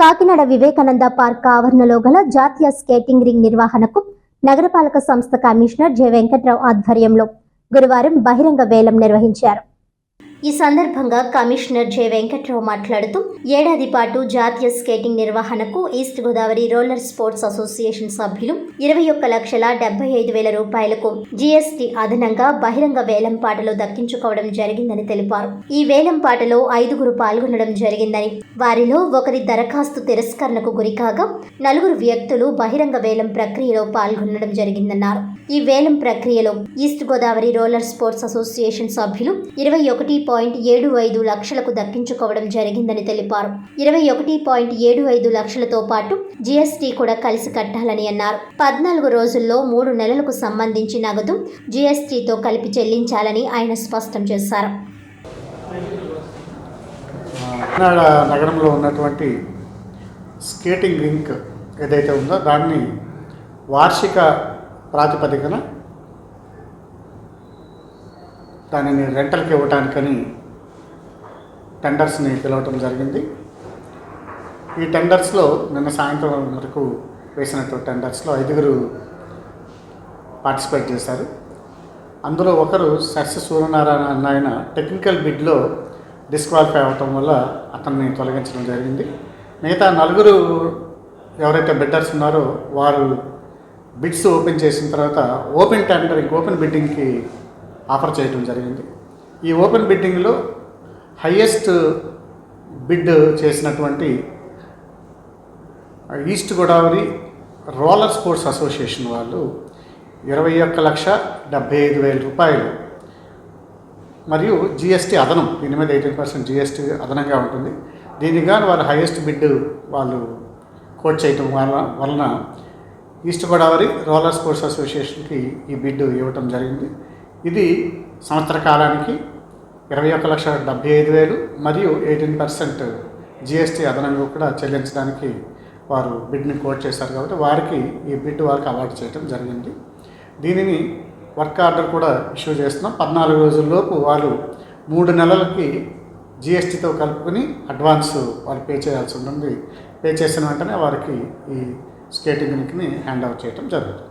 Kakinada Vivekananda park ఆవరణలో గల జాతీయ స్కేటింగ్ రింగ్ నిర్వహణకు నగరపాలక సంస్థ కమిషనర్ జె వెంకట్రావు ఆధ్వర్యంలో గురువారం బహిరంగ వేలం నిర్వహించారు. ఈ సందర్భంగా కమిషనర్ జె వెంకట్రావు మాట్లాడుతూ ఏడాది పాటు జాతీయ స్కేటింగ్ నిర్వహణకు east Godavari roller sports association సభ్యులు ఇరవై ఒక్క లక్షల డెబ్బై ఐదు వేల రూపాయలకు జీఎస్టీ అదనంగా బహిరంగ వేలం పాటలో దక్కించుకోవడం జరిగిందని తెలిపారు. ఈ వేలం పాటలో ఐదుగురు పాల్గొనడం జరిగిందని వారిలో ఒకరి దరఖాస్తు తిరస్కరణకు గురికాగా నలుగురు వ్యక్తులు బహిరంగ వేలం ప్రక్రియలో పాల్గొనడం జరిగిందన్నారు. ఈ వేలం ప్రక్రియలో east Godavari roller sports association సభ్యులు ఇరవై ఒకటి పాయింట్ ఏడు ఐదు లక్షలకు దక్కించుకోవడం జరిగిందని తెలిపారు. ఇరవై ఒకటి పాయింట్ ఏడు ఐదు లక్షలతో పాటు జీఎస్టీ కూడా కలిసి కట్టాలని అన్నారు. పద్నాలుగు రోజుల్లో మూడు నెలలకు సంబంధించి నగదు జీఎస్టీతో కలిపి చెల్లించాలని ఆయన స్పష్టం చేశారు. నగరంలో ఉన్నటువంటి స్కేటింగ్ రింక్ ఏదైతే ఉందో దాన్ని వార్షిక ప్రాతిపదికన దానిని రెంటల్కి ఇవ్వటానికని టెండర్స్ని పిలవటం జరిగింది. ఈ టెండర్స్లో నిన్న సాయంత్రం వరకు వేసినటువంటి టెండర్స్లో ఐదుగురు పార్టిసిపేట్ చేశారు. అందులో ఒకరు సస్య సూర్యనారాయణ అన్న ఆయన టెక్నికల్ బిడ్లో డిస్క్వాలిఫై అవటం వల్ల అతన్ని తొలగించడం జరిగింది. మిగతా నలుగురు ఎవరైతే బిడ్డర్స్ ఉన్నారో వారు బిడ్స్ ఓపెన్ చేసిన తర్వాత ఓపెన్ టెండరింగ్ ఓపెన్ బిడ్డింగ్కి ఆఫర్ చేయడం జరిగింది. ఈ ఓపెన్ బిడ్డింగ్లో హయ్యెస్ట్ బిడ్ చేసినటువంటి east Godavari roller sports association వాళ్ళు ఇరవై ఒక్క లక్ష డెబ్బై ఐదు వేల రూపాయలు మరియు జిఎస్టీ అదనం దీని మీద ఎయిటీన్ పర్సెంట్ జిఎస్టీ అదనంగా ఉంటుంది. దీనికి గాను వారు హైయెస్ట్ బిడ్ వాళ్ళు కోట్ చేయటం వలన వలన ఈస్ట్ గోదావరి రోలర్ స్పోర్ట్స్ అసోసియేషన్కి ఈ బిడ్ ఇవ్వటం జరిగింది. ఇది సంవత్సర కాలానికి ఇరవై ఒక్క లక్ష డెబ్బై ఐదు వేలు మరియు ఎయిటీన్ పర్సెంట్ జిఎస్టీ అదనంగా కూడా చెల్లించడానికి వారు బిడ్ని కోట్ చేశారు కాబట్టి వారికి ఈ బిడ్ వారికి అవార్డు చేయడం జరిగింది. దీనిని వర్క్ ఆర్డర్ కూడా ఇష్యూ చేస్తున్నాం. పద్నాలుగు రోజుల్లోపు వాళ్ళు మూడు నెలలకి జిఎస్టీతో కలుపుకొని అడ్వాన్స్ వాళ్ళు పే చేయాల్సి ఉంటుంది. పే చేసిన వెంటనే వారికి ఈ స్కేటింగ్ హ్యాండ్ ఓవర్ చేయడం జరుగుతుంది.